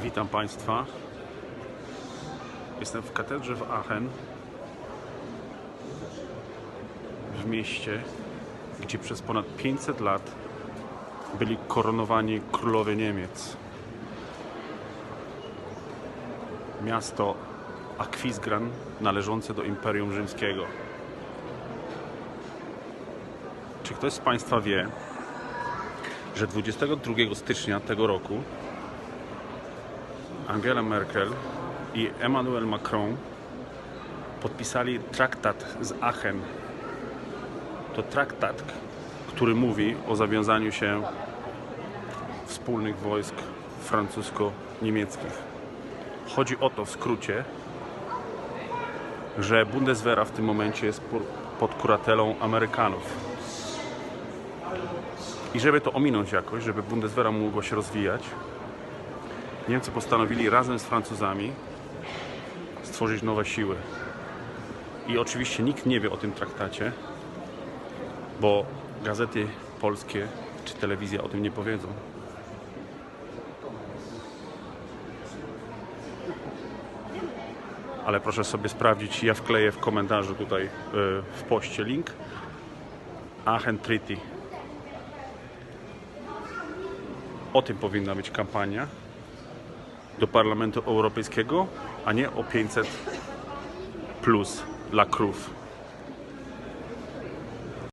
Witam Państwa. Jestem w katedrze w Aachen, w mieście, gdzie przez ponad 500 lat byli koronowani królowie Niemiec. Miasto Aquisgrán należące do Imperium Rzymskiego. Czy ktoś z Państwa wie, że 22 stycznia tego roku Angela Merkel i Emmanuel Macron podpisali traktat z Aachen. To traktat, który mówi o zawiązaniu się wspólnych wojsk francusko-niemieckich. Chodzi o to w skrócie, że Bundeswehra w tym momencie jest pod kuratelą Amerykanów. I żeby to ominąć jakoś, żeby Bundeswehra mogła się rozwijać, Niemcy postanowili razem z Francuzami stworzyć nowe siły. I oczywiście nikt nie wie o tym traktacie, bo gazety polskie czy telewizja o tym nie powiedzą. Ale proszę sobie sprawdzić, ja wkleję w komentarzu tutaj y, w poście link. Aachen Treaty. O tym powinna być kampania do Parlamentu Europejskiego, a nie o 500 plus dla krów.